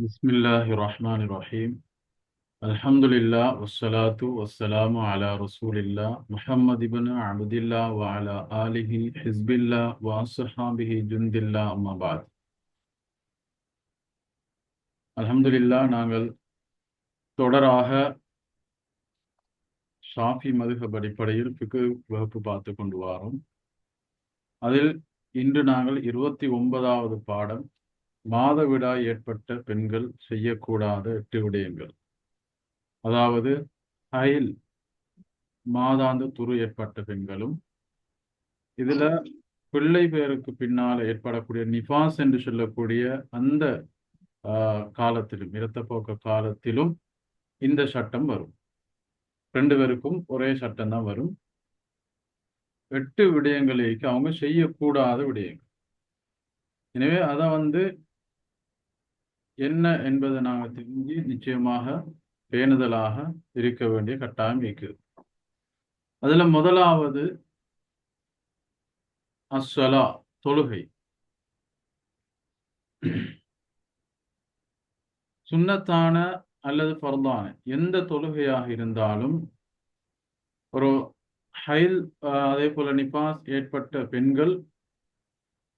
بسم الله الرحمن الرحيم الحمد لله والصلاة والسلام على رسول الله محمد بن عبد الله وعلى آله حزب الله وأصحابه جند الله أما بعد الحمد لله நாங்கள் தொடராக ஷாஃபி மதுஹப் அடிப்படையில் ஃபிக்கு வகுப்பு பார்த்து கொண்டு வாரோம் அதில் இன்று நாங்கள் இருபத்தி ஒன்பதாவது பாடம் மாதவிடாய் ஏற்பட்ட பெண்கள் செய்யக்கூடாத எட்டு விடயங்கள் அதாவது ஹைல் மாதாந்த துரு ஏற்பட்ட பெண்களும் இதுல பிள்ளை பேருக்கு பின்னால் ஏற்படக்கூடிய நிபாஸ் என்று சொல்லக்கூடிய அந்த ஆஹ், காலத்திலும் இரத்தப்போக்க காலத்திலும் இந்த சட்டம் வரும். ரெண்டு பேருக்கும் ஒரே சட்டம் தான் வரும். எட்டு விடயங்களுக்கு அவங்க செய்யக்கூடாத விடயங்கள். எனவே அதை வந்து என்ன என்பதை நாங்கள் தெரிஞ்சு நிச்சயமாக பேணுதலாக இருக்க வேண்டிய கட்டாயம் இருக்குது அதுல முதலாவது அஸ்வலா தொழுகை. சுண்ணத்தான அல்லது ஃபர்தான எந்த தொழுகையாக இருந்தாலும் ஒரு ஹைல் அதே போல நிபாஸ் ஏற்பட்ட பெண்கள்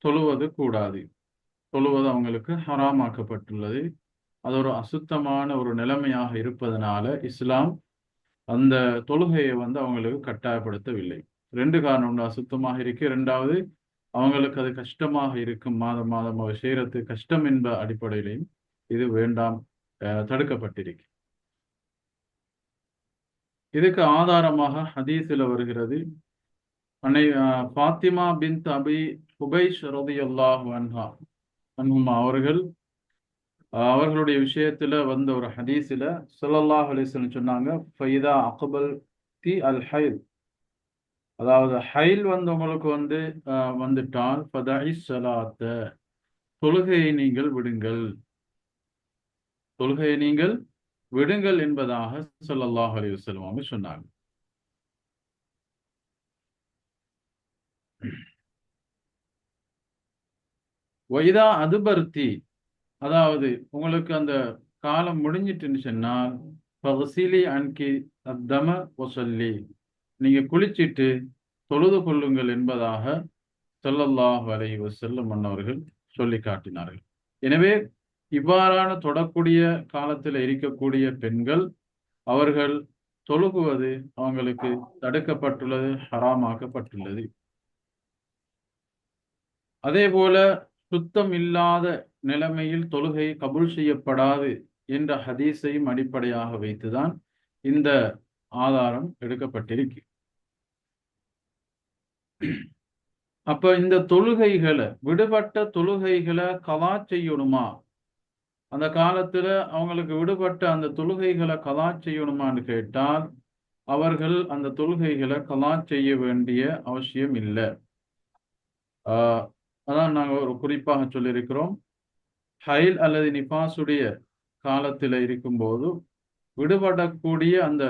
தொழுவது கூடாது. தொழுவது அவங்களுக்கு ஹராமாக்கப்பட்டுள்ளது. அது ஒரு அசுத்தமான ஒரு நிலைமையாக இருப்பதனால இஸ்லாம் அந்த தொழுகையை வந்து அவங்களுக்கு கட்டாயப்படுத்தவில்லை. ரெண்டு காரணம் ஒன்று அசுத்தமாக இருக்கு. ரெண்டாவது அவங்களுக்கு அது கஷ்டமாக இருக்கும். மாதம் மாதம் அவர் செய்யறது கஷ்டம் என்ப அடிப்படையிலையும் இது வேண்டாம் அஹ், தடுக்கப்பட்டிருக்கு. இதுக்கு ஆதாரமாக ஹதீஸில் வருகிறது. அன்னை ஃபாத்திமா பின் அபி ஹுபைஷ் ரலியல்லாஹு வன்ஹா அன்புமா அவர்கள் அவர்களுடைய விஷயத்துல வந்த ஒரு ஹதீஸில் சுல்லாஹ் அலைஹி சொன்னாங்க ஃபைதா அக்பல் தி அல் ஹைல் அதாவது ஹைல் வந்தவங்களுக்கு வந்து வந்துட்டால் ஃபதஇ ஸலாத்த. தொழுகையை நீங்கள் விடுங்கள். தொழுகையை நீங்கள் விடுங்கள் என்பதாக சொல்லல்லாஹ் அலி வஸல்லம் சொன்னாங்க. வைதா அதுபர்த்தி. அதாவது உங்களுக்கு அந்த காலம் முடிஞ்சிட்டுன்னு சொன்னால் பகசிலி அன்கி அத்தம ஒசல்லி நீங்க குளிச்சிட்டு தொழுது கொள்ளுங்கள் என்பதாக ஸல்லல்லாஹு வரை செல்லும் மன்னவர்கள் சொல்லி காட்டினார்கள். எனவே இவ்வாறான தொடக்கூடிய காலத்தில் இருக்கக்கூடிய பெண்கள் அவர்கள் தொழுகுவது அவங்களுக்கு தடுக்கப்பட்டுள்ளது ஹராமாக்கப்பட்டுள்ளது. அதே போல சுத்தம் இல்லாத நிலைமையில் தொழுகை கபூல் செய்யப்படாது என்ற ஹதீஸையும் அடிப்படையாக வைத்துதான் இந்த ஆதாரம் எடுக்கப்பட்டிருக்கு. அப்ப இந்த தொழுகைகளை விடுபட்ட தொழுகைகளை கலா செய்யணுமா? அந்த காலத்துல அவங்களுக்கு விடுபட்ட அந்த தொழுகைகளை கலா செய்யணுமான்னு கேட்டால் அவர்கள் அந்த தொழுகைகளை கலா செய்ய வேண்டிய அவசியம் இல்லை. ஆஹ் அதான் நாங்கள் ஒரு குறிப்பாக சொல்லியிருக்கிறோம். ஹைல் அல்லது நிபாசுடைய காலத்தில் இருக்கும்போது விடுபடக்கூடிய அந்த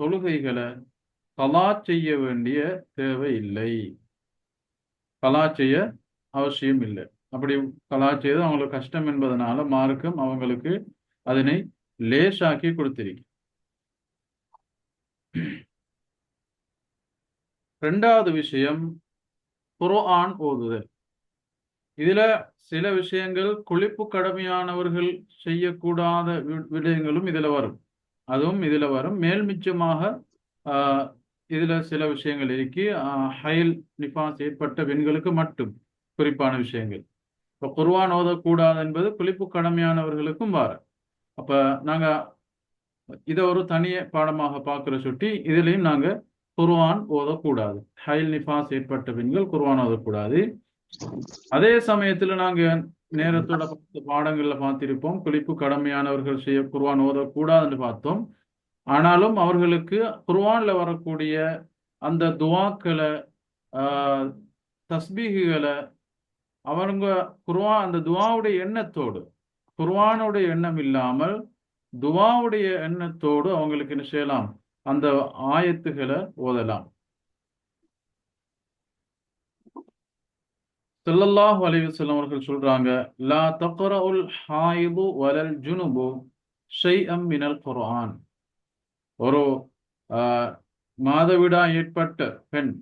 தொழுகைகளை கலா செய்ய வேண்டிய தேவை இல்லை. கலா செய்ய அவசியம் இல்லை. அப்படி கலா செய்து அவங்களுக்கு கஷ்டம் என்பதனால மார்க்கம் அவங்களுக்கு அதனை லேசாக்கி கொடுத்திருக்கு. ரெண்டாவது விஷயம் குர்ஆன் ஓதுதல். இதுல சில விஷயங்கள் குளிப்பு கடமையானவர்கள் செய்யக்கூடாத வி- விடயங்களும் இதுல வரும். அதுவும் இதுல வரும். மேல் மிச்சமாக இதுல சில விஷயங்கள் இருக்கு. ஹயல் ஹைல் நிபாஸ் ஏற்பட்ட பெண்களுக்கு மட்டும் குறிப்பான விஷயங்கள். இப்ப குருவான் ஓதக்கூடாது என்பது குளிப்பு கடமையானவர்களுக்கும் வர. அப்ப நாங்க இதை ஒரு தனிய பாடமாக பார்க்கிற சுட்டி இதுலயும் நாங்க குருவான் ஓதக்கூடாது. ஹைல் நிபாஸ் ஏற்பட்ட பெண்கள் குருவான் ஓதக்கூடாது. அதே சமயத்துல நாங்க நேரத்தோட பார்த்த பாடங்கள்ல பார்த்திருப்போம். குளிப்பு கடமையானவர்கள் செய்ய குர்வான் ஓதக்கூடாதுன்னு பார்த்தோம். ஆனாலும் அவர்களுக்கு குர்வான்ல வரக்கூடிய அந்த துவாக்களை ஆஹ், தஸ்பீகுகளை அவங்க குர்ஆன் அந்த துவாவுடைய எண்ணத்தோடு குர்ஆனுடைய எண்ணம் இல்லாமல் துவாவுடைய எண்ணத்தோடு அவங்களுக்கு என்ன செய்யலாம்? அந்த ஆயத்துகளை ஓதலாம். செல்லல்லாஹ் அலைஹி வஸல்லம் அவர்கள் சொல்றாங்க லா தக்ரஉல் ஹாயிபு வலல் ஜுனுபு ஷைஅம் மினல் குர்ஆன். ஒரு மாதவிடா ஏற்பட்ட பெண்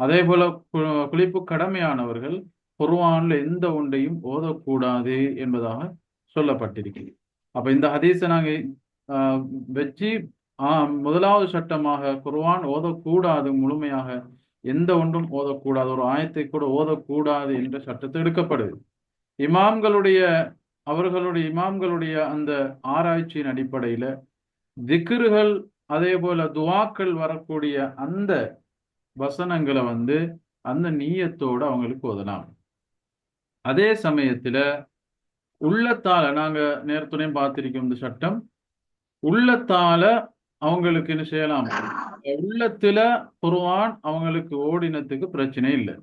அதே போல கு- குளிப்பு கடமையானவர்கள் குர்ஆன்ல எந்த ஒன்றையும் ஓதக்கூடாது என்பதாக சொல்லப்பட்டிருக்கிறது. அப்ப இந்த ஹதீஸை நாங்க ஆஹ், வச்சு ஆஹ், முதலாவது சட்டமாக குர்வான் ஓதக்கூடாது முழுமையாக எந்த ஒன்றும் ஓதக்கூடாது. ஒரு ஆயத்தை கூட ஓதக்கூடாது என்ற சட்டத்தை எடுக்கப்படுது. இமாம்களுடைய அவர்களுடைய இமாம்களுடைய அந்த ஆராய்ச்சியின் அடிப்படையில திக்ருகள் அதே போல துவாக்கள் வரக்கூடிய அந்த வசனங்களை வந்து அந்த நீயத்தோட அவங்களுக்கு ஓதலாம். அதே சமயத்துல உள்ளத்தால நாங்க நேரத்துடையும் பார்த்திருக்கோம் இந்த சட்டம். உள்ளத்தால அவங்களுக்கு என்ன செய்யலாம்? உள்ளத்துல குருவான் அவங்களுக்கு ஓடினத்துக்கு பிரச்சனை இல்லை.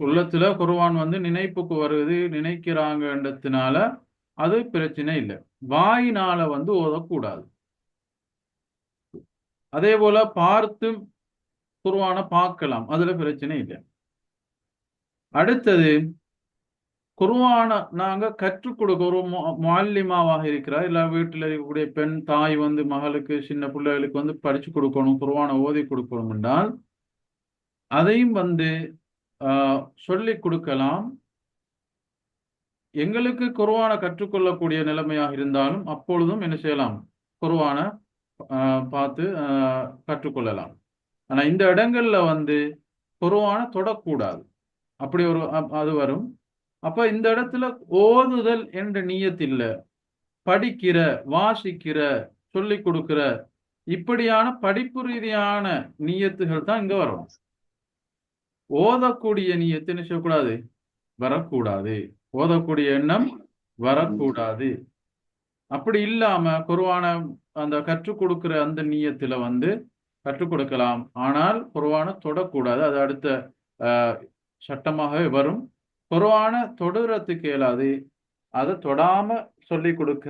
உள்ளத்துல குருவான் வந்து நினைப்புக்கு வருது நினைக்கிறாங்கன்றதுனால அது பிரச்சனை இல்லை. வாயினால வந்து ஓதக்கூடாது. அதே போல பார்த்து குருவான பார்க்கலாம் அதுல பிரச்சனை இல்லை. அடுத்தது குருவான நாங்க கற்றுக் கொடுக்க மாலிமாவாக இருக்கிறார். இல்ல வீட்டில் இருக்கக்கூடிய பெண் தாய் வந்து மகளுக்கு சின்ன பிள்ளைகளுக்கு வந்து படிச்சு கொடுக்கணும் குருவான ஓதி கொடுக்கணும் என்றால் அதையும் வந்து ஆஹ், சொல்லிக் கொடுக்கலாம். எங்களுக்கு குருவான கற்றுக்கொள்ளக்கூடிய நிலைமையாக இருந்தாலும் அப்பொழுதும் என்ன செய்யலாம்? குருவான ஆஹ், பார்த்து கற்றுக்கொள்ளலாம். ஆனா இந்த இடங்கள்ல வந்து குருவான தொடக்கூடாது. அப்படி ஒரு அ- அது வரும். அப்ப இந்த இடத்துல ஓதுதல் என்ற நீயத் இல்ல. படிக்கிற வாசிக்கிற சொல்லிக் கொடுக்கிற இப்படியான படிப்பு ரீதியான நீயத்துகள் தான் இங்க வரும் ஓதக்கூடிய நியத்து என்ன செய்யக்கூடாது? வரக்கூடாது. ஓதக்கூடிய எண்ணம் வரக்கூடாது. அப்படி இல்லாம குருவான அந்த கற்றுக் கொடுக்கிற அந்த நீயத்துல வந்து கற்றுக் கொடுக்கலாம். ஆனால் குருவான தொடக்கூடாது. அது அடுத்த ஆஹ், சட்டமாகவே வரும். குர்வான தொடுறதுக்கு இயலாது. அதை தொடாம சொல்லிக் கொடுக்க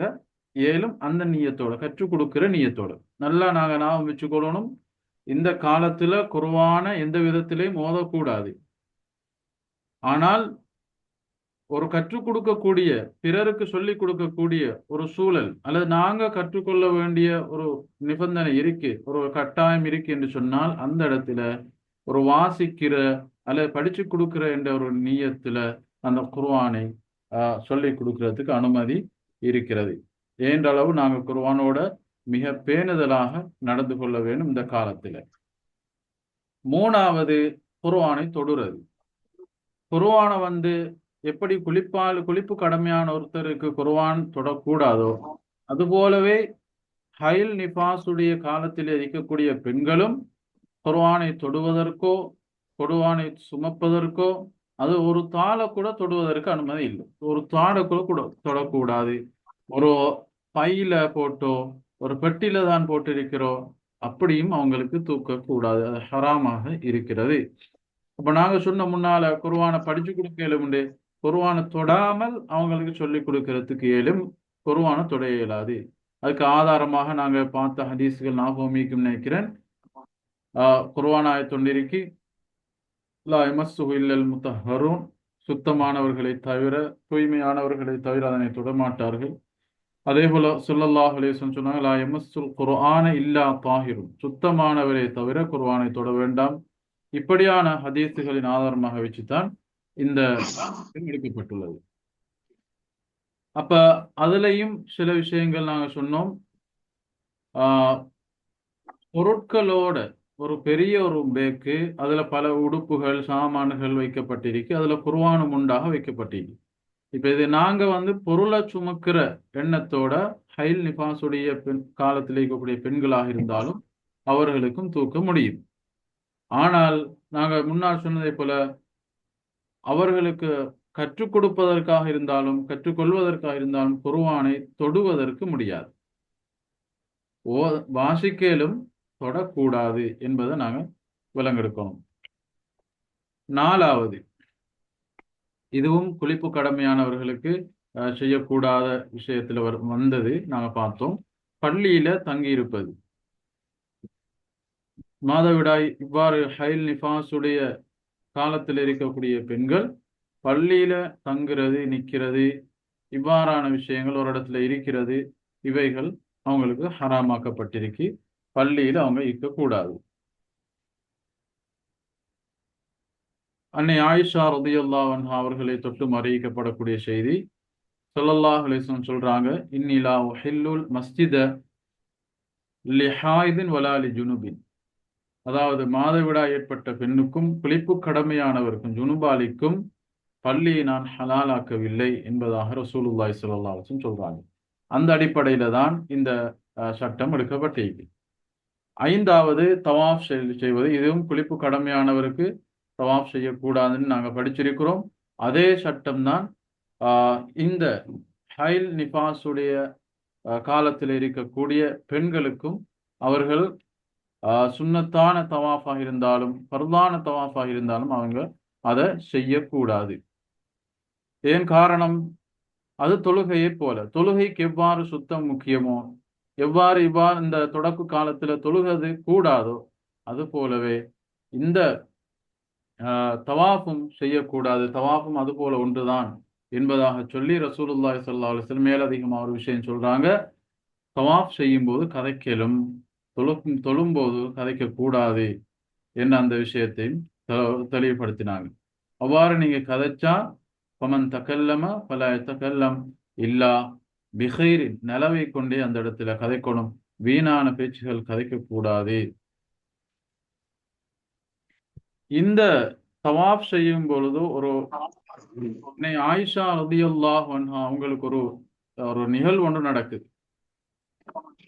ஏலும் அந்த நீயத்தோட கற்றுக் கொடுக்கிற நியத்தோட. நல்லா நாங்க ஞாபகம் வச்சுக்கொள்ளணும் இந்த காலத்துல குருவான எந்த விதத்திலையும் மோதக்கூடாது. ஆனால் ஒரு கற்றுக் கொடுக்கக்கூடிய பிறருக்கு சொல்லிக் கொடுக்கக்கூடிய ஒரு சூழல் அல்லது நாங்க கற்றுக்கொள்ள வேண்டிய ஒரு நிபந்தனை இருக்கு ஒரு கட்டாயம் இருக்கு என்று சொன்னால் அந்த இடத்துல ஒரு வாசிக்கிற அல்லது படிச்சு கொடுக்கிற என்ற ஒரு நீயத்துல அந்த குர்வானை ஆஹ், சொல்லிக் கொடுக்கிறதுக்கு அனுமதி இருக்கிறது. ஏன்றளவு நாங்கள் குர்ஆனோட மிக பேணுதலாக நடந்து கொள்ள வேண்டும் இந்த காலத்துல. மூணாவது குர்வானை தொடுறது. குர்வானை வந்து எப்படி குளிப்பால் குளிப்பு கடமையான ஒருத்தருக்கு குர்வான் தொடக்கூடாதோ அதுபோலவே ஹைல் நிபாசுடைய காலத்தில் இருக்கக்கூடிய பெண்களும் குர்வானை தொடுவதற்கோ கொடுவானை சுமப்பதற்கோ அது ஒரு தாளை கூட தொடுவதற்கு அனுமதி இல்லை. ஒரு தாளை கூட கூட தொடக்கூடாது. ஒரு பையில போட்டோ ஒரு பெட்டியில தான் போட்டிருக்கிறோம் அப்படியும் அவங்களுக்கு தூக்க கூடாது அது ஹராமாக இருக்கிறது. அப்ப நாங்க சொன்ன முன்னால குருவானை படிச்சு கொடுக்க இயலுமுண்டு குருவானை தொடாமல் அவங்களுக்கு சொல்லி கொடுக்கறதுக்கு இயலும் குருவானை தொட இயலாது. அதுக்கு ஆதாரமாக நாங்க பார்த்த ஹதீஸ்கள் ஞாபகம் நினைக்கிறேன். ஆஹ் குர்ஆன் ஆயத்தொண்டிருக்கி லா யமஸ்ஸுஹு இல்லல் சுத்தமானவர்களை தவிர தூய்மையானவர்களை தவிர அதனை தொடமாட்டார்கள். அதே போல ஸல்லல்லாஹு சொன்னாங்க லா யமஸ்ஸுல் குர்ஆன இல்லா தாகிரும் சுத்தமானவரை தவிர குர்ஆனை தொட வேண்டாம். இப்படியான ஹதீஸுகளின் ஆதாரமாக வச்சுதான் இந்த எடுக்கப்பட்டுள்ளது. அப்ப அதுலயும் சில விஷயங்கள் நாங்க சொன்னோம். ஆஹ் பொருட்களோட ஒரு பெரிய ஒரு பேக்கு அதுல பல உடுப்புகள் சாமான்கள் வைக்கப்பட்டிருக்கு. அதுல குர்ஆனும் உண்டாக வைக்கப்பட்டிருக்கு. இப்ப இது நாங்க வந்து பொருளை சுமக்கிற எண்ணத்தோட ஹைல் நிபாசுடைய பெண் காலத்தில் இருக்கக்கூடிய பெண்களாக இருந்தாலும் அவர்களுக்கும் தூக்க முடியும். ஆனால் நாங்க முன்னால் சொன்னதை போல அவர்களுக்கு கற்றுக் கொடுப்பதற்காக இருந்தாலும் கற்றுக்கொள்வதற்காக இருந்தாலும் குருவானை தொடுவதற்கு முடியாது. ஓ வாசிக்கலும் தொடக்கூடாது என்பதை நாங்க விலங்கெடுக்கணும் நாலாவது இதுவும் குளிப்பு கடமையானவர்களுக்கு செய்யக்கூடாத விஷயத்துல வந்தது நாங்க பார்த்தோம். பள்ளியில தங்கி இருப்பது மாதவிடாய் இவ்வாறு ஹைல் நிஃபாஸுடைய காலத்தில் இருக்கக்கூடிய பெண்கள் பள்ளியில தங்குறது நிக்கிறது இவ்வாறான விஷயங்கள் ஒரு இடத்துல இருக்கிறது இவைகள் அவங்களுக்கு ஹராமாக்கப்பட்டிருக்கு. பள்ளியில் அவங்க இருக்கக்கூடாது. அன்னை ஆயிஷா ரதியுல்லா அவர்களை தொட்டும் அறிவிக்கப்படக்கூடிய செய்தி ஸல்லல்லாஹு அலைஹி சொல்றாங்க இன்னிலா ஹில்லுல் மஸ்ஜித லிஹாயிதின் வலாலி ஜுனுபின். அதாவது மாதவிடா ஏற்பட்ட பெண்ணுக்கும் குளிப்பு கடமையானவருக்கும் ஜுனுபாலிக்கும் பள்ளியை நான் ஹலாலாக்கவில்லை என்பதாக ரசூலுல்லாய் ஸல்லல்லாஹு சொல்றாங்க. அந்த அடிப்படையில தான் இந்த சட்டம் எடுக்கப்பட்டிருக்கு. ஐந்தாவது தவாஃப் செய்வது. இதுவும் குளிப்பு கடமையானவருக்கு தவாஃப் செய்யக்கூடாதுன்னு நாங்கள் படிச்சிருக்கிறோம். அதே சட்டம்தான் ஆஹ், இந்த ஹைல் நிபாஸுடைய காலத்தில் இருக்கக்கூடிய பெண்களுக்கும் அவர்கள் ஆஹ், தவாஃபாக இருந்தாலும் பருதான தவாஃபாக இருந்தாலும் அவங்க அதை செய்யக்கூடாது. ஏன் காரணம்? அது தொழுகையை போல. தொழுகைக்கு எவ்வாறு சுத்தம் முக்கியமோ எவ்வாறு இவ்வாறு இந்த தொடக்கு காலத்துல தொழுகிறது கூடாதோ அது போலவே இந்த ஆஹ், தவாஃபும் செய்யக்கூடாது. தவாஃபும் அது போல ஒன்றுதான் என்பதாக சொல்லி ரசூலுல்லாய் ஸல்லல்லாஹு அலிஸ்லம் மேலதிகமாக ஒரு விஷயம் சொல்றாங்க. தவாஃப் செய்யும் போது கதைக்கலும் தொழுக்கும் தொழும்போது கதைக்க கூடாது என்ற அந்த விஷயத்தையும் தெ- தெளிவுபடுத்தினாங்க. அவ்வாறு நீங்க கதைச்சா பமன் தக்கல்லம பல தக்கல்லம் இல்லா பிஹைரின் நிலவை கொண்டே அந்த இடத்துல கதைக்கணும். வீணான பேச்சுகள் கதைக்க கூடாது இந்த தவாஃப் செய்யும் பொழுது ஒரு அன்னை ஆயிஷா ரதியல்லாஹு அவங்களுக்கு ஒரு ஒரு நிகழ்வு ஒன்று நடக்குது.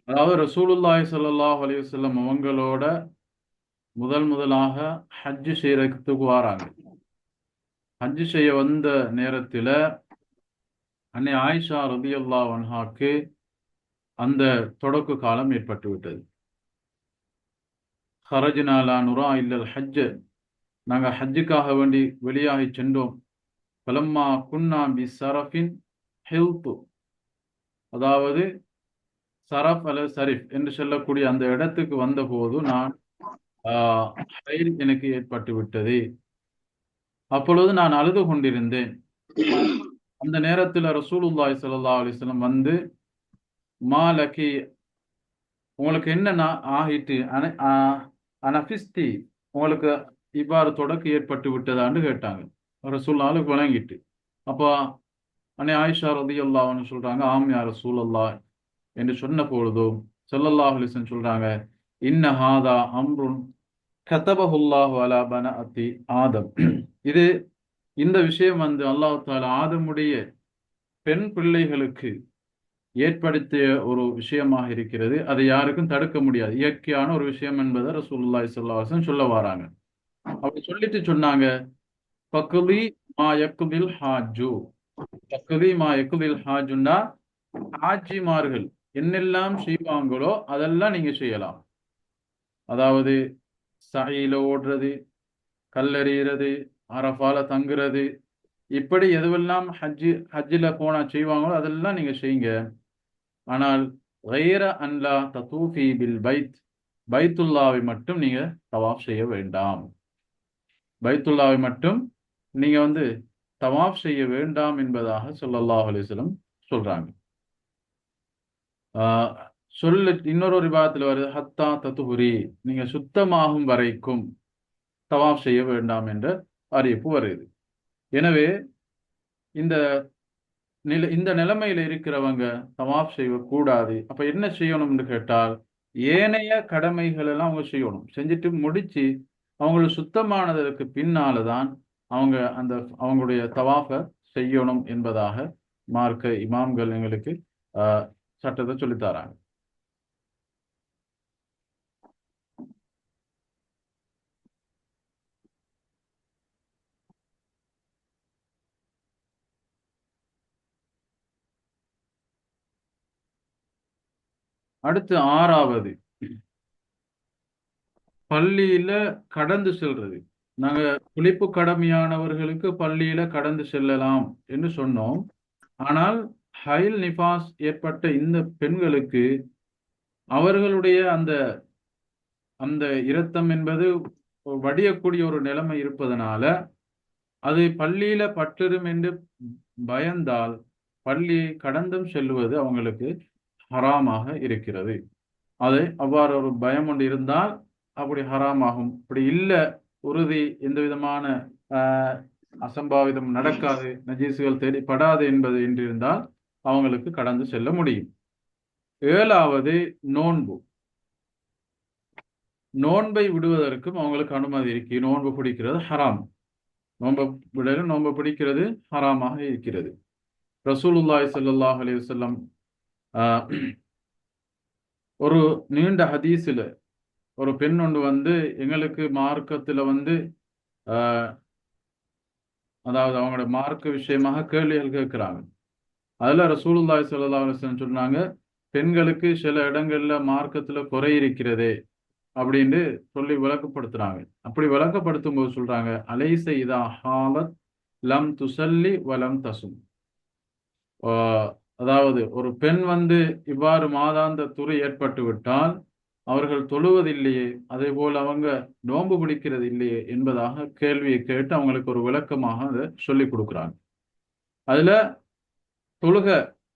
அதாவது ரசூலுல்லாஹி ஸல்லல்லாஹு அலிவசல்லம் அவங்களோட முதல் முதலாக ஹஜ் செய்யறதுக்கு வராங்க. ஹஜ் செய்ய வந்த நேரத்துல அன்னை ஆயிஷா ரதியல்லாஹு வன்ஹாக்கு அந்த தொடக்க காலம் ஏற்பட்டுவிட்டது. ஹரஜினாலா நுரா இல்லல் ஹஜ்ஜ. நாங்க ஹஜ்ஜுக்காக வேண்டி வெளியாகி சென்றோம். பலம்மா குன்னா பி சரஃபின் ஹில்து அதாவது சரஃப் அல்லது சரிஃப் என்று சொல்லக்கூடிய அந்த இடத்துக்கு வந்தபோது நான் எனக்கு ஏற்பட்டு விட்டது அப்பொழுது நான் அழுது கொண்டிருந்தேன். அந்த நேரத்தில் ரசூலுல்லாய் சல்லா அலிஸ்லம் வந்து மாலகி உங்களுக்கு என்னன்னா ஆகிட்டு அன- உங்களுக்கு இவ்வாறு தொடக்கு ஏற்பட்டு விட்டதான்னு கேட்டாங்க. ரசூல்லாலுக்கு வழங்கிட்டு அப்போ அண்ணே ஆயிஷா ரதி அல்லாஹ்னு சொல்றாங்க ஆம் யா ரசூலல்லாஹ் என்று சொன்ன பொழுதும் ஸல்லல்லாஹு அலிசன் சொல்றாங்க இன்ன ஹாதா அம்ருன் கதபஹுல்லாஹு அலா பன அத்தி ஆதம். இது இந்த விஷயம் வந்து அல்லாஹால ஆதமுடைய பெண் பிள்ளைகளுக்கு ஏற்படுத்திய ஒரு விஷயமாக இருக்கிறது. அதை யாருக்கும் தடுக்க முடியாது. இயற்கையான ஒரு விஷயம் என்பதை ரசூல்லாய் சொல்லாசன் சொல்ல வராங்க. அப்படி சொல்லிட்டு சொன்னாங்க பக்குலி மா யக்குதில் ஹாஜு பக்குலி மா யக்குதில் ஹாஜுன்னா ஹாஜிமார்கள் என்னெல்லாம் செய்வாங்களோ அதெல்லாம் நீங்க செய்யலாம். அதாவது சாயில ஓடுறது கல்லெறியறது அரஃபால தங்குறது. இப்படி எதுவெல்லாம் ஹஜ்ஜி ஹஜ்ஜில் போனால் செய்வாங்களோ அதெல்லாம் நீங்கள் செய்யுங்க. ஆனால் வைர அன்லா தூஃபி பில் பைத் பைத்துல்லாவை மட்டும் நீங்கள் தவாஃப் செய்ய வேண்டாம். பைத்துல்லாவை மட்டும் நீங்கள் வந்து தவாஃப் செய்ய வேண்டாம் என்பதாக சொல்லல்லாஹ் அலிஸ்லம் சொல்கிறாங்க சொல்லு இன்னொரு ஒரு விவாதத்தில் வருது ஹத்தா தத்துகுரி நீங்கள் சுத்தமாகும் வரைக்கும் தவாஃப் செய்ய வேண்டாம் என்ற அறிவிப்பு வருது எனவே இந்த நில இந்த நிலைமையில இருக்கிறவங்க தவாஃப் செய்யக்கூடாது. அப்ப என்ன செய்யணும்னு கேட்டால் ஏனைய கடமைகள் எல்லாம் அவங்க செய்யணும். செஞ்சுட்டு முடிச்சு அவங்களுக்கு சுத்தமானதற்கு பின்னால தான் அவங்க அந்த அவங்களுடைய தவாஃபை செய்யணும் என்பதாக மார்க்க இமாம்கள் எங்களுக்கு ஆஹ், சட்டத்தை சொல்லித் அடுத்து ஆறாவது. பள்ளியில கடந்து செல்றது. நாங்க குளிப்பு கடமையானவர்களுக்கு பள்ளியில கடந்து செல்லலாம் என்று சொன்னோம். ஆனால் ஹைல் நிபாஸ் ஏற்பட்ட இந்த பெண்களுக்கு அவர்களுடைய அந்த அந்த இரத்தம் என்பது வடியக்கூடிய ஒரு நிலைமை இருப்பதனால அது பள்ளியில பட்டிரும் என்று பயந்தால் பள்ளியை கடந்தும் செல்வது அவங்களுக்கு ஹராமாக இருக்கிறது. அது அவ்வாறு ஒரு பயம் ஒன்று இருந்தால் அப்படி ஹராமாகும். அப்படி இல்லை உறுதி எந்த விதமான அசம்பாவிதம் நடக்காது. நஜீசுகள் தேடிப்படாது என்பது என்றிருந்தால் அவங்களுக்கு கடந்து செல்ல முடியும். ஏழாவது நோன்பு. நோன்பை விடுவதற்கும் அவங்களுக்கு அனுமதி இருக்கு. நோன்பு பிடிக்கிறது ஹராம். நோன்பை விட நோன்பு பிடிக்கிறது ஹராமாக இருக்கிறது. ரசூலுல்லாய் சல்லாஹ் அலி வல்லம் ஒரு நீண்ட ஹதீஸில் ஒரு பெண் ஒன்று வந்து எங்களுக்கு மார்க்கத்தில் வந்து ஆஹ், அதாவது அவங்களோட மார்க்க விஷயமாக கேள்விகள் கேட்குறாங்க. அதில் ரசூலுல்லாய் ஸல்லல்லாஹு சொன்னாங்க பெண்களுக்கு சில இடங்கள்ல மார்க்கத்துல குறை இருக்கிறதே அப்படின்னு சொல்லி விளக்கப்படுத்துறாங்க. அப்படி விளக்கப்படுத்தும் போது சொல்றாங்க அலைச இதா ஹாலத் லம் துசல்லி வலம் தசும். ஆஹ் அதாவது ஒரு பெண் வந்து இவ்வாறு மாதாந்த துறை ஏற்பட்டு விட்டால் அவர்கள் தொழுவதில்லையே அதே போல் அவங்க நோன்பு பிடிக்கிறது இல்லையே என்பதாக கேள்வியை கேட்டு அவங்களுக்கு ஒரு விளக்கமாக அதை சொல்லி கொடுக்குறாங்க. அதுல தொழுக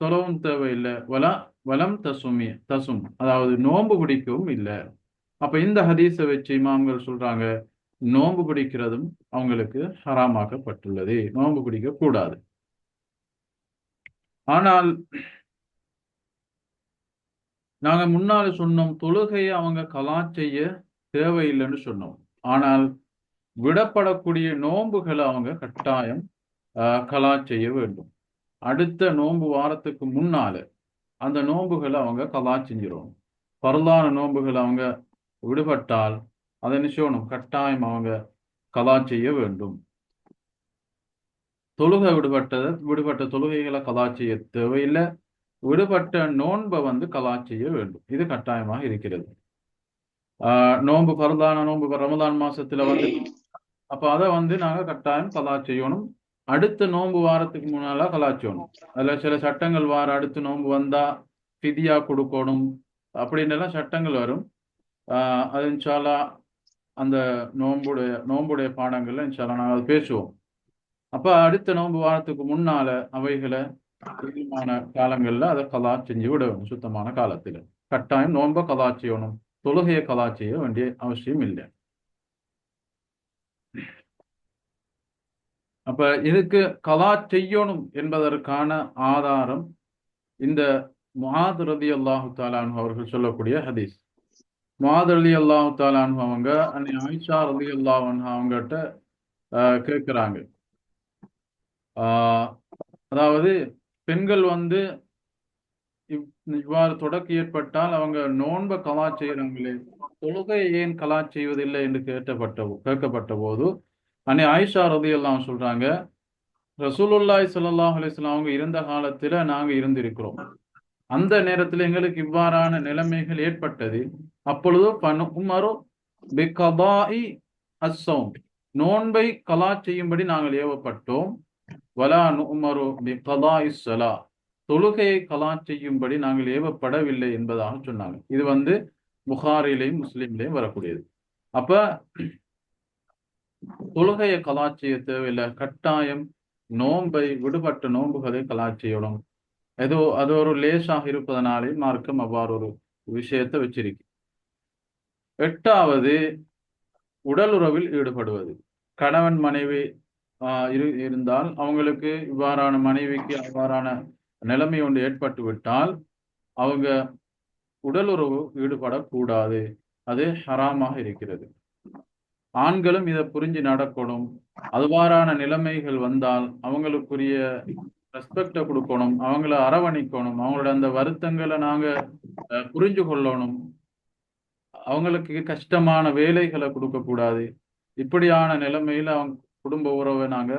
தொழவும் தேவையில்லை. வலா வலம் தசுமி தசும். அதாவது நோன்பு பிடிக்கவும் இல்லை. அப்ப இந்த ஹதீஸை வச்சு இமாம்கள் சொல்றாங்க நோன்பு பிடிக்கிறதும் அவங்களுக்கு ஹராமாக்கப்பட்டுள்ளது. நோன்பு பிடிக்க கூடாது. ஆனால் நாங்க முன்னால சொன்னோம் தொழுகையை அவங்க கலா செய்ய தேவையில்லைன்னு சொன்னோம். ஆனால் விடப்படக்கூடிய நோன்புகளை அவங்க கட்டாயம் ஆஹ், கலா செய்ய வேண்டும். அடுத்த நோன்பு வாரத்துக்கு முன்னால அந்த நோன்புகளை அவங்க கலா செஞ்சிடணும் பரலான நோன்புகளை அவங்க விடுபட்டால் அதை நிச்சயம் கட்டாயம் அவங்க கலா செய்ய வேண்டும். தொழுகை விடுபட்டதை விடுபட்ட தொழுகைகளை கலா செய்ய தேவையில்லை. விடுபட்ட நோன்பை வந்து கலா செய்ய வேண்டும். இது கட்டாயமாக இருக்கிறது. ஆஹ் நோன்பு பரதான நோன்பு ரமதான் மாசத்துல வந்து அப்ப அதை வந்து நாங்க கட்டாயம் கலா செய்யணும். அடுத்த நோன்பு வாரத்துக்கு முன்னால கலா செய்யணும். அதுல சில சட்டங்கள் வார அடுத்த நோன்பு வந்தா பிதியா கொடுக்கணும் அப்படின்னு எல்லாம் சட்டங்கள் வரும். ஆஹ் அது இன்ஷாலா அந்த நோன்புடைய நோன்புடைய பாடங்கள்ல இன்ஷாலா நாங்கள் அதை பேசுவோம். அப்ப அடுத்த நோன்பு வாரத்துக்கு முன்னால அவைகளை சுத்தமான காலங்கள்ல அதை கதா செஞ்சு விட வேணும் சுத்தமான காலத்துல. கட்டாயம் நோன்ப கதா செய்யணும் தொழுகையை கதா செய்ய வேண்டிய அவசியம் இல்லை. அப்ப இதுக்கு கலா செய்யணும் என்பதற்கான ஆதாரம் இந்த முஹாத் ரதி அல்லாஹு தாலானு அவர்கள் சொல்லக்கூடிய ஹதீஸ். முஹாத் அல்லாஹு தாலானு அவங்க அன்னை ஆயிஷா ரதி அல்லாஹ் அவங்ககிட்ட ஆஹ், கேட்கிறாங்க. அதாவது பெண்கள் வந்து இவ் இவ்வாறு தொடக்கு ஏற்பட்டால் அவங்க நோன்ப கலா செய்யறாங்களே தொழுகை ஏன் கலா செய்வதில்லை என்று கேட்டப்பட்ட கேட்கப்பட்ட போது அன்னை ஆயிஷா ரதியெல்லாம் சொல்றாங்க ரசூலுல்லாய் சல்லாஹ் அலிஸ்லாம் அவங்க இருந்த காலத்துல நாங்க இருந்திருக்கிறோம். அந்த நேரத்துல எங்களுக்கு இவ்வாறான நிலைமைகள் ஏற்பட்டது. அப்பொழுது பனு உமரு பிகதாஇ நோன்பை கலா செய்யும்படி நாங்கள் ஏவப்பட்டோம். வலா நுமரு சலா தொழுகையை கலா செய்யும்படி நாங்கள் ஏவப்படவில்லை என்பதாக சொன்னாங்க. இது வந்து புகாரிலையும் முஸ்லீம்லையும் வரக்கூடியது. அப்ப தொழுகையை கலா செய்ய தேவையில்லை. கட்டாயம் நோன்பை விடுபட்ட நோன்புகளை கலா செய்யணும். ஏதோ அது ஒரு லேசாக இருப்பதனாலே மார்க்கம் அவ்வாறு ஒரு விஷயத்தை வச்சிருக்கு. எட்டாவது உடலுறவில் ஈடுபடுவது. கணவன் மனைவி இரு இருந்தால் அவங்களுக்கு இவ்வாறான மனைவிக்கு அவ்வாறான நிலைமை ஒன்று ஏற்பட்டு விட்டால் அவங்க உடலுறவு ஈடுபடக்கூடாது. அது ஹராமாக இருக்கிறது. ஆண்களும் இதை புரிஞ்சு நடக்கணும். அதுவாறான நிலைமைகள் வந்தால் அவங்களுக்குரிய ரெஸ்பெக்டை கொடுக்கணும். அவங்கள அரவணைக்கணும். அவங்களோட அந்த வருத்தங்களை நாங்க அஹ், புரிஞ்சு கொள்ளணும். அவங்களுக்கு கஷ்டமான வேலைகளை கொடுக்கக்கூடாது. இப்படியான நிலைமையில அவங்க குடும்ப உறவை நாங்க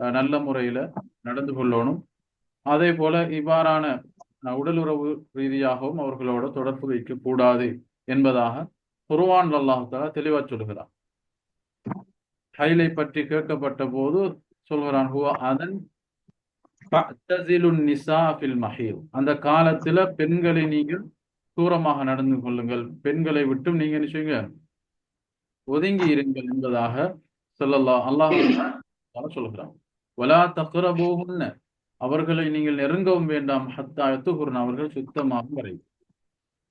அஹ், நல்ல முறையில நடந்து கொள்ளணும். அதே போல இவ்வாறான உடல் உறவு ரீதியாகவும் அவர்களோட தொடர்பு வைக்க கூடாது என்பதாக குருவான் அல்லாஹால தெளிவா சொல்கிறார் ஹைலை பற்றி கேட்கப்பட்ட போது சொல்கிறான் ஹுவ அதன் அந்த காலத்துல பெண்களை நீங்கள் தூரமாக நடந்து கொள்ளுங்கள். பெண்களை விட்டும் நீங்க நினைச்சுங்க ஒதுங்கி இருங்கள் என்பதாக செல்லல்லா அல்லாஹ் சொல்லுகிறான் வலா அவர்களை நீங்கள் நெருங்கவும் வேண்டாம். ஹத்தா எத்துகுர்ன அவர்கள் சுத்தமாகும் வரை.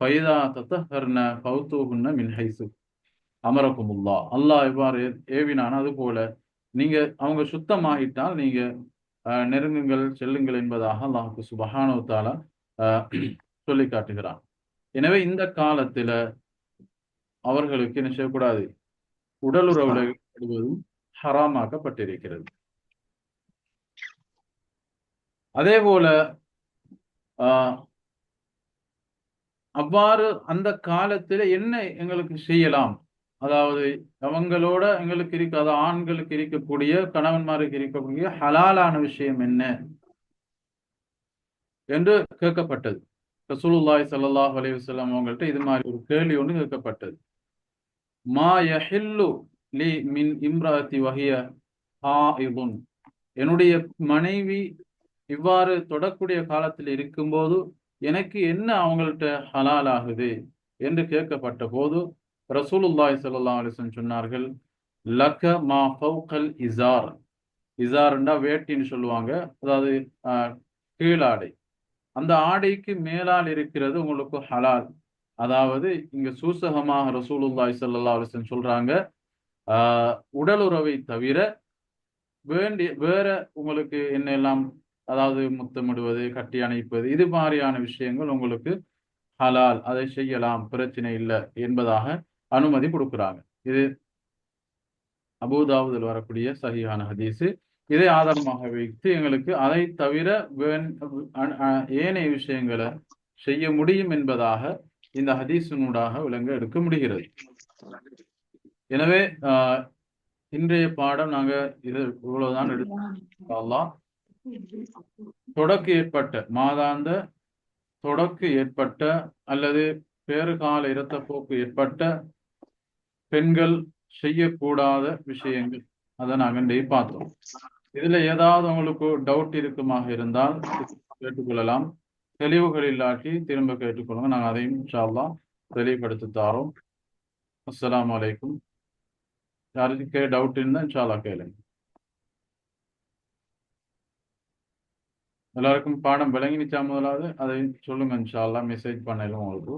பைதா தத்தஹர்ன பௌத்தூகுன்ன மின் ஹைசு அமரகுமுல்லா அல்லாஹ் இவ்வாறு ஏவினான் அது போல. நீங்க அவங்க சுத்தமாகிட்டால் நீங்க நெருங்குங்கள் செல்லுங்கள் என்பதாக அல்லாஹுக்கு சுபஹானு சொல்லி காட்டுகிறான். எனவே இந்த காலத்துல அவர்களுக்கு என்ன செய்யக்கூடாது? உடலுறவுல ஈடுபடுவதும் ஹராமாக்கப்பட்டிருக்கிறது. அதே போல அவ்வாறு அந்த காலத்துல என்ன எங்களுக்கு செய்யலாம்? அதாவது அவங்களோட எங்களுக்கு இருக்க அது ஆண்களுக்கு இருக்கக்கூடிய கணவன்மாருக்கு இருக்கக்கூடிய ஹலாலான விஷயம் என்ன? என்று கேட்கப்பட்டது. ரசூலுல்லாய் சல்லாஹ் அலைஹி அவங்கள்ட்ட இது மாதிரி ஒரு கேள்வி ஒன்று கேட்கப்பட்டது. மா யஹில்லு லி மின் இம்ராத்தி வஹிய ஹாயிதுன் என்னுடைய மனைவி இவ்வாறு தொடக்கூடிய காலத்தில் இருக்கும்போது எனக்கு என்ன அவங்கள்ட்ட ஹலால் ஆகுது என்று கேட்கப்பட்ட போது ரசூலுல்லாய் சல்லா அலிசன் சொன்னார்கள் லக்க மா ஃபவுகல் இசார். இசார்ண்டா வேட்டின்னு சொல்லுவாங்க அதாவது ஆஹ், கீழாடை அந்த ஆடைக்கு மேலால் இருக்கிறது உங்களுக்கு ஹலால். அதாவது இங்க சூசகமாக ரசூலுல்லாய் சல்லா அலிசன் சொல்றாங்க ஆஹ், உடலுறவை தவிர வேண்டிய வேற உங்களுக்கு என்னெல்லாம் அதாவது முத்தமிடுவது கட்டி அணைப்பது இது மாதிரியான விஷயங்கள் உங்களுக்கு ஹலால் அதை செய்யலாம் பிரச்சனை இல்லை என்பதாக அனுமதி கொடுக்குறாங்க. இது அபூதாவுதல் வரக்கூடிய சரியான ஹதீஸு. இதை ஆதாரமாக வைத்து எங்களுக்கு அதை தவிர ஏனைய விஷயங்களை செய்ய முடியும் என்பதாக இந்த ஹதீஸினூடாக விளங்க எடுக்க முடிகிறது. எனவே இன்றைய பாடம் நாங்க இது இவ்வளவுதான் எடுத்துக்கலாம் தொடக்கு ஏற்பட்ட மாதாந்த தொடக்கு ஏற்பட்ட அல்லது பேறுகால இரத்தப்போக்கு ஏற்பட்ட பெண்கள் செய்யக்கூடாத விஷயங்கள். அதை நாங்கள் இன்றைய பார்த்தோம். இதுல ஏதாவது உங்களுக்கு டவுட் இருக்குமாக இருந்தால் கேட்டுக்கொள்ளலாம். தெளிவுகள் இல்லாட்டி திரும்ப கேட்டுக்கொள்ளுங்க. நாங்கள் அதையும் இன்ஷா அல்லாஹ் தெளிவுபடுத்தி தாரோம். அஸ்ஸலாமு அலைக்கும். யாருக்கு டவுட் இருந்தால் இன்ஷாலா கேளுங்க. எல்லாருக்கும் பாடம் விளங்கினுச்சா முதலாவது? அதை சொல்லுங்க இன்ஷா மெசேஜ் பண்ணலாம் உங்களுக்கு.